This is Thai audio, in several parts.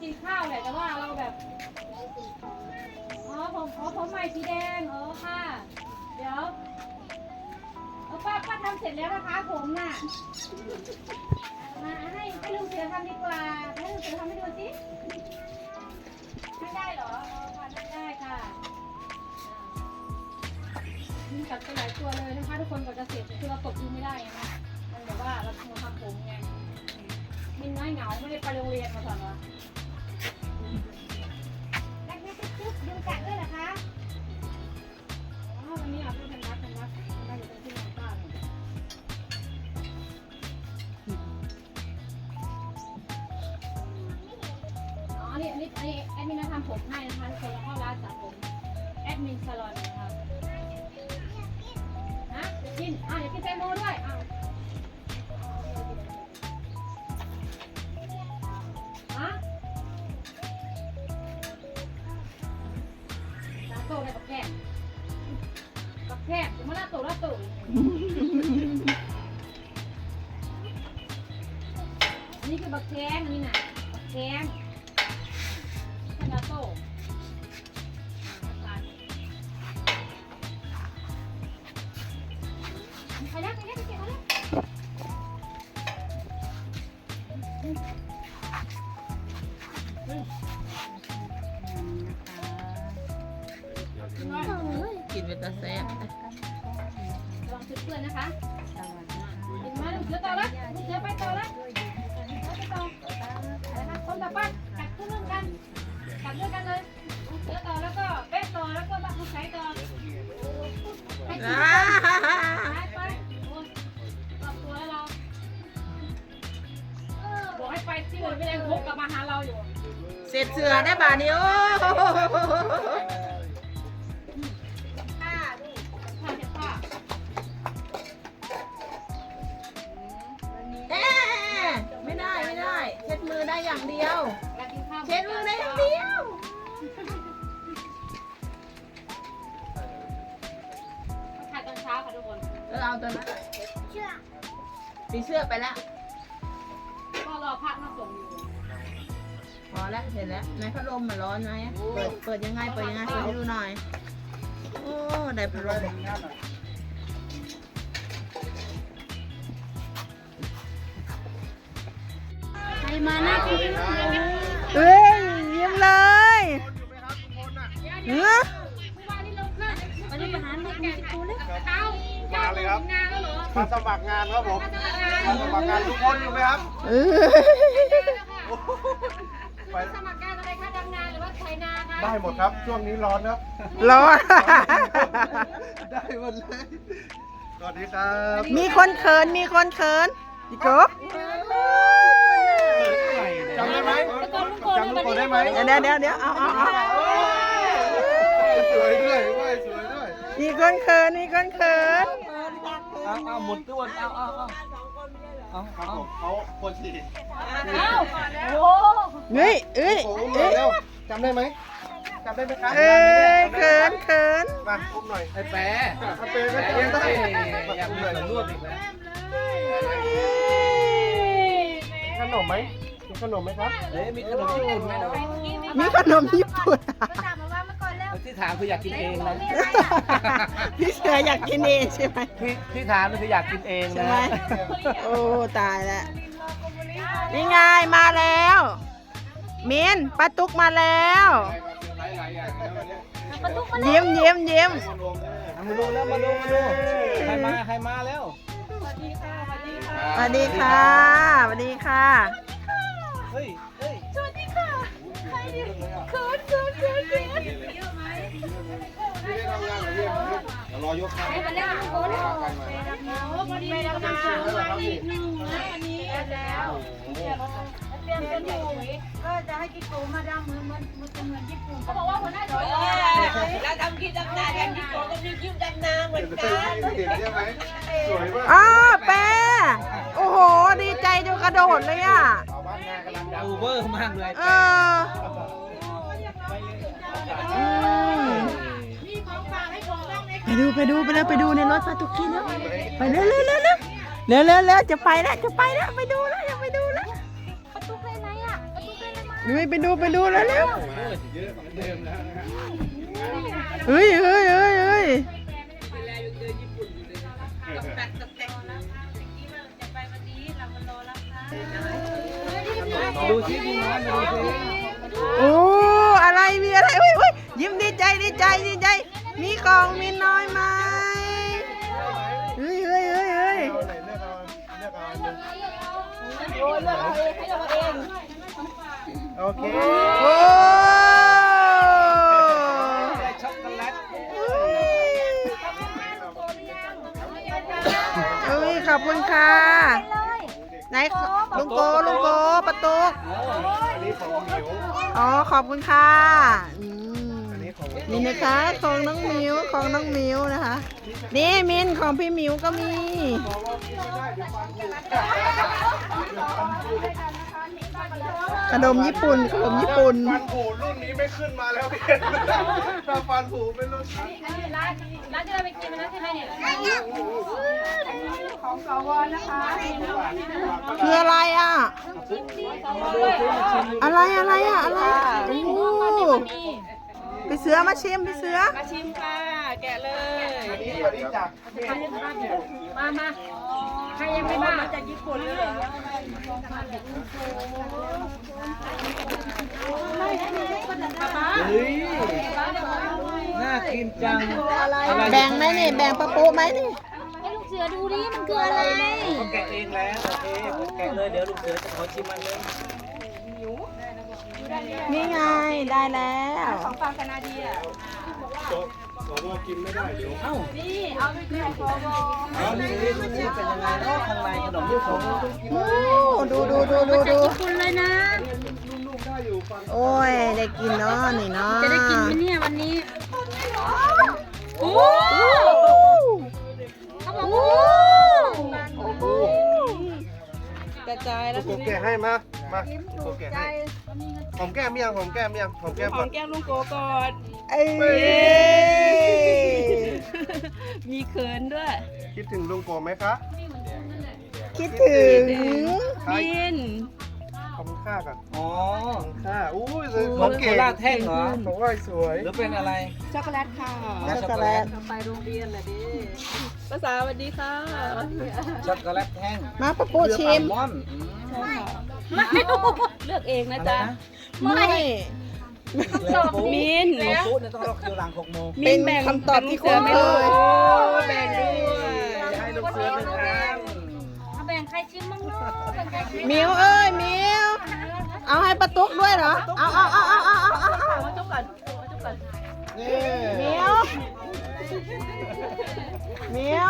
กินข้าวแหละแต่ว่าเราแบบ อ๋อผมอ๋อผมใหม่สีแดงอ๋อค่ะ เดี๋ยวเออป้าป้าทำเสร็จแล้วนะคะผมน่ะมาให้ให้ลุงเสือทำดีกว่าให้ลุงเสือทำให้ดูสิไม่ได้เหรออ๋อค่ะไม่ได้ค่ะมีสัตว์ไปหลายตัวเลยนะคะทุกคนกว่าจะเสร็จคือเราตกดูไม่ได้ไงคะมันแบบว่าเราทำทำผมไงมินน้อยเหงาไม่ได้ไปโรงเรียนมาสอนวะ กัดด้วยเหรอคะอ๋อวันนี้เอาไปทำรักทำรักทำรักอยู่ตรงที่นอนป้าเนี่ยอ๋ออันนี้อันนี้อันนี้แอดมินทำผมให้นะคะทุกคนแล้วก็ร้านตัดผมแอดมินซาลอนนะคะฮะเดี๋ยวกินอะเดี๋ยวกินแตงโมด้วย โตเลยกับแก้มกับแคบมาลาโตลาโตอันนี้คือบักแข้งอันนี้น่ะบักแข้งแคนดาโตไปแล้วไปแล้วไปแล้วกิน เป็นตาแซ่บระวังชุดเพื่อนนะคะเห็นไหมลูกเสือต่อแล้วลูกเสือไปต่อแล้วไปต่อะไรนะคนต่อไปกัดขึ้นร่วมกันกัดด้วยกันเลยลูกเสือต่อแล้วก็เป๊ะต่อแล้วก็บักลูกไก่ต่อให้กินไปไปรอบตัวแล้เราบอกให้ไปที่อื่นไม่ได้วกกลับมาหาเราอยู่เสร็จเสือได้บานี้โอ้ เช็ดมือได้อย่างเดียวทานตอนเช้าค่ะทุกคนเออเอาตัวนั้นปีเสื้อไปแล้ว ก็รอพระมาส่งอยู่พอแล้วเสร็จแล้วในพัดลมมันร้อนไหมเปิดเปิดยังไงเปิดยังไงเปิดให้ดูหน่อย โอ้ ได้พัดลมใครมาหน้าที่ เอ้ยยิ้มเลยเออวันนี้มาหาลูกมีตัวเล็กเต้ามาเลยครับงานแล้วเหรอมาสมัครงานครับผมมาสมัครงานทุกคนอยู่ไหมครับเออไปสมัครงานอะไรคะดำนาหรือว่าไถนาคะได้หมดครับช่วงนี้ร้อนครับร้อนได้หมดเลยสวัสดีครับ มีคนเขินมีคนเขินอีกโกจำได้ไหม จำลูกโป่งได้ไหมเดี๋ยวเดี๋ยวเดี๋ยวเดี๋ยวเอาเอาเอาสวยด้วยไหวสวยด้วยมีคนเขินมีคนเขินเอาเอาหมดตัวเอาเอาเอาเอาครับผมเขาคนฉีดเอ้าโอ้เฮ้ยเอ้ยโอ้โหเอ้ยเร็วจำได้ไหมจำได้ไหมครับเอ้ยเขินเขินมาอุ้มหน่อยไอ้แปะเอาเปย์ก็เปย์ได้อยากอุ้มมีหน่อยส่วนร่วมอีกแล้วขนมไหมมี ขนมไหมครับ เอ้ยมีขนมญี่ปุ่นไหมนะมีขนมญี่ปุ่นที่ถามคืออยากกินเองนะพี่เสืออยากกินเองใช่ไหมที่ที่ถามคืออยากกินเองใช่นะไหมโอ้ตายแล้วนี่ไงมาแล้วมินป้าตุ๊กมาแล้วยิ้มยิ้มยิ้มเอามาดูแล้วมาดูมาดูใครมาใครมาแล้วสวัสดีค่ะสวัสดีค่ะเฮ้ยเฮ้ยรอยกครับมาแล้วโอ้โหวันนี้เรามาอีกหนึ่งนะวันนี้แล้วเตรียมเป็นหมูก็จะให้กิ๊กโกมาดำเหมือนเหมือนมันจะเหมือนญี่ปุ่นเขาบอกว่าหัวหน้าจ๋อยเราทำคลิปดำนากันที่โกก็มีคลิปดำนาเหมือนกันเห็นใช่ไหมสวยมากอ้าวแปรโอ้โหดีใจจนกระโดดเลยอะ เอาบ้านนากำลังดดูเวอร์มากเลยเอออืมมีของฝากให้ผมบ้างไหมไปดูไปดูไปเลยไปดูในรถปาตุกกี้แล้วไปเร็วเร็วเร็วเร็วเร็วเร็วเร็วจะไปแล้วจะไปแล้วไปดูแล้วอยากไปดูแล้วประตูไปไหนอะประตูไปไหนมานุ้ยไปดูไปดูแล้วเร็วเฮ้ยเฮ้ยเฮ้ยเฮ้ย ดูสิมีน้ำดูสิโอ้อะไรมีอะไรอุ้ยอุ้ยยิ้มดีใจดีใจดีใจ มีของมีน้อยไหมเฮ้ยเฮ้ยเฮ้ยเฮ้ยเอาไหนเลือกเอาเลือกเอาอันหนึ่งโอ้เลือกเอาเองให้เราเองโอเคโอ้ได้ช็อกโกแลตเอ้ยขอบคุณค่ะไหนลุงโกลุงโก ประตูอันนี้ของหมิวอ๋อขอบคุณค่ะอืมอันนี้ของนี่นะคะของน้องหมิวของน้องหมิวนะคะ นี่มินของพี่หมิวก็มี ขนมญี่ปุ่นขนมญี่ปุ่น ฟันผูรุ่นนี้ไม่ขึ้นมาแล้วพี่ถ้าฟันผูเป็นรุ่นนี้อันนี้ร้านร้านที่เราไปกินมันนะใช่ไหมเนี่ยของสวนะคะคืออะไรอะ อะไรอะไรอะอะไรโอ้โหพี่เสือมาชิมพี่เสือ มาชิมค่ะ แกะเลย อันนี้อันนี้จากมามา ใครยังไม่บ้ามาจากญี่ปุ่นเลยเหรอเฮ้ยน่ากินจังอะไรแบ่งไหมนี่ แบ่งปะปุไหมนี่ให้ลูกเสือดูดิมันคืออะไรเขาแกะเองแล้วโอเคแกะเลยเดี๋ยวลูกเสือจะขอชิมมันเลยนี่ไงได้แล้วของฟางคนาเดียโจ๊ก สวกินไม่ได้โจ๊กเอ้านี่เอาไปกินของสวเอานี่นี่นี่เป็นยังไงเนาะข้างในขนมญี่ปุ่นโอ้ดูดูดูดูดูคุณเลยนะลูกๆได้อยู่ฟันโอ้ยได้กินเนาะนี่เนาะจะได้กินไหมเนี่ยวันนี้โอ้เขาบอกโหว่าโอ้โหกระจายแล้วลูกโกแกะให้มามาลูกโกแกะให้หอมแก้มยังหอมแก้มยังหอมแก้มขก่อองนแก้มลุงโกก่อน เอ้ยมีเขินด้วยคิดถึงลุงโกไหมคะคิดถึงบินขอบคุณค่าก่อนอ๋อขอบคุณค่าอุ้ยซื้อเหขมือองนโคเก่งราชแท่งเหรอของว่าสวยหรือเป็นอะไร ช็อกโกแลตค่ะ ช็อกโกแลตไปโรงเรียนน่ะดิภาษาสวัสดีค่ะ ช็อกโกแลตแท่ง มาปะปุชิมเรือปลาม่อนอืมใช่ค่ะเลือกเองนะอะไร จ๊ะนะไม่แล้วปุ๊มินของปุ๊เนี่ยต้องรอคิวหลังหกโมงเป็นคำตอบที่คุ้นเคยแบ่งด้วยจะให้ลูกเสือหนึ่งอันเอาแบ่งใครชิมบ้างเนาะแบ่งใครชิมมิวเอ้ยมิวเอาให้ประตุกด้วยเหรอ เอาเอาเอาเอาเอาเอาเอามาจุ๊บก่อนมาจุ๊บก่อนนี่มิวมิว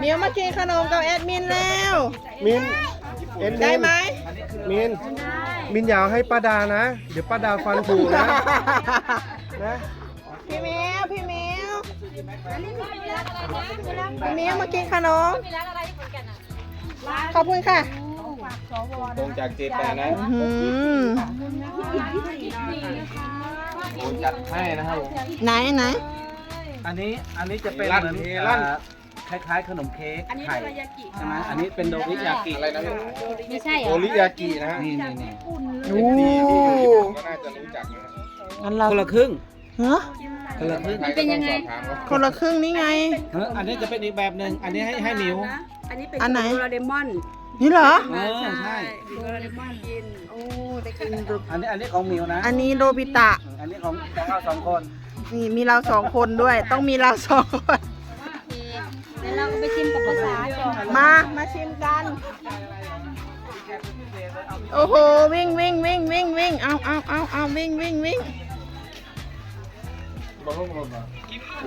มิวมากินขนมกับแอดมินแล้วมินเอ็นได้ไหมมิน มินอยาวให้ป้าดานะ เดี๋ยวป้าดาฟันผูนะ นะพี่มิวพี่มิวพี่มิวมากินขนมมีร้านอะไรที่ขอนแก่นอะขอบคุณค่ะตรงจากเจแปนนะอื้อหือโอ้จัดให้นะครับผมไหนไหนอันนี้อันนี้จะเป็นลั่นเหมือนเฮลั่นอ่า คล้ายๆ ขนมเค้กอันนี้ไข่โดรายากิใช่ไหมอันนี้เป็นโดริยากิอะไรนะไม่ใช่เหรโออริยากินะฮะนี่นี่นี่โอ้ก็น่าจะรู้จักนะงั้นเราคนละครึ่งเฮ้อคนละครึ่ง มันเป็นยังไงคนละครึ่งนี่ไง เอออันนี้จะเป็นอีกแบบหนึ่งอันนี้ให้ให้หมิวอันนี้เป็นอันไหน โดราเอมอนนี่เหรอ เออใช่ โดราเอมอนกินโอ้ได้กินดูอันนี้อันนี้ของหมิวนะ อันนี้โรบิตะ อันนี้ของของเราสองคน นี่มีเราสองคนด้วย ต้องมีเราสองคน มา มาชิมกัน โอ้โห วิ่งวิ่งวิ่งวิ่งวิ่งเอาเอาเอาเอาวิ่งวิ่งวิ่ง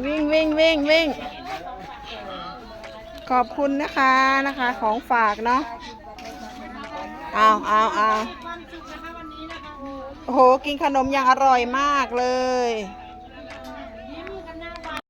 วิ่งวิ่งวิ่งวิ่ง ขอบคุณนะคะนะคะ ของฝากเนาะเอาเอาเอาโอ้โห กินขนมอย่างอร่อยมากเลย